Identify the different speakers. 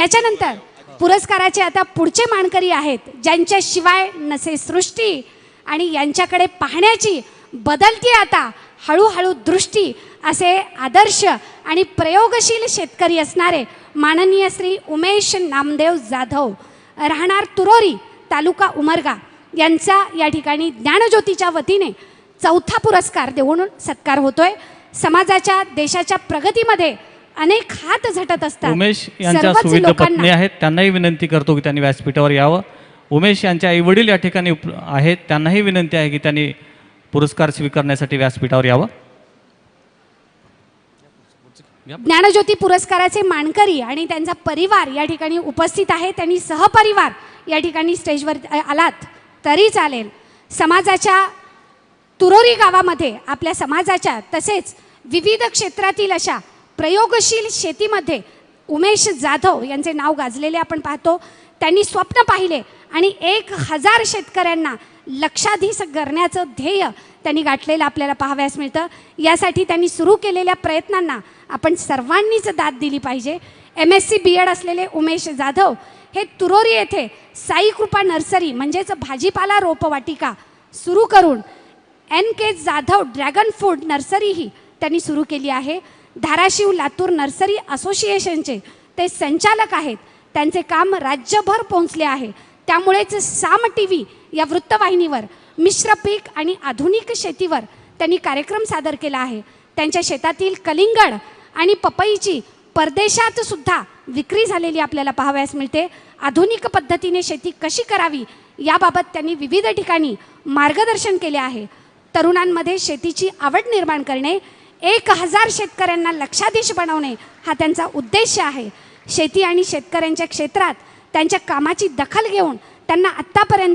Speaker 1: याच्यानंतर पुरस्काराचे आता पुढचे मानकरी आहेत ज्यांच्याशिवाय नसे सृष्टी आणि यांच्याकडे पाहण्याची बदलती आता हळूहळू दृष्टी असे आदर्श आणि प्रयोगशील शेतकरी असणारे माननीय श्री उमेश नामदेव जाधव राहणार तुरोरी तालुका उमरगा यांचा या ठिकाणी ज्ञानज्योतीच्या वतीने चौथा पुरस्कार देऊन सत्कार होतोय. समाजाच्या देशाच्या प्रगतीमध्ये अनेक हात झटत असतात.
Speaker 2: उमेश यांच्या
Speaker 1: सर्वच
Speaker 2: सुविध
Speaker 1: लोकांना.
Speaker 2: पत्नी आहेत त्यांनाही विनंती करतो की त्यांनी व्यासपीठावर यावं. उमेश यांचे आईवडील या ठिकाणी उप- आहेत त्यांनाही विनंती आहे की त्यांनी पुरस्कार स्वीकारण्यासाठी व्यासपीठावर यावं.
Speaker 1: ज्ञानज्योती पुरस्काराचे मानकरी आणि त्यांचा परिवार या ठिकाणी उपस्थित आहे. त्यांनी सहपरिवार या ठिकाणी स्टेजवर अ, आलात तरी चालेल. समाजाच्या तुरोरी गावामध्ये आपल्या समाजाच्या तसेच विविध क्षेत्रातील अशा प्रयोगशील शेतीमध्ये उमेश जाधव यांचे नाव गाजलेले आपण पाहतो. त्यांनी स्वप्न पाहिले आणि एक हजार शेतकऱ्यांना लक्षाधीश करण्याचं ध्येय त्यांनी गाठलेलं आपल्याला पाहाव्यास मिळतं. यासाठी त्यांनी सुरू केलेल्या प्रयत्नांना आपण सर्वांनीच दाद दिली पाहिजे. M S C B Ed असलेले उमेश जाधव हे तुरोरी येथे साई कृपा नर्सरी म्हणजेच भाजीपाला रोपवाटिका सुरू करून N K Jadhav dragon fruit नर्सरीही त्यांनी सुरू केली आहे. धाराशिव लातूर नर्सरी असोसिएशनचे ते संचालक आहेत. त्यांचे काम राज्यभर पोहोचले आहे. त्यामुळेच साम टी व्ही या वृत्तवाहिनीवर मिश्र पीक आणि आधुनिक शेतीवर त्यांनी कार्यक्रम सादर केला आहे. त्यांच्या शेतातील कलिंगड आणि पपईची परदेशात सुद्धा विक्री झालेली आपल्याला पाहावयास मिळते. आधुनिक पद्धतीने शेती कशी करावी याबाबत त्यांनी विविध ठिकाणी मार्गदर्शन केले आहे. तरुणांमध्ये शेतीची आवड निर्माण करणे एक हजार शेतकऱ्यांना लक्षाधीश बनवणे हा त्यांचा उद्देश आहे. शेती आणि शेतकऱ्यांच्या क्षेत्रात त्यांच्या कामाची दखल घेऊन त्यांना आत्तापर्यंत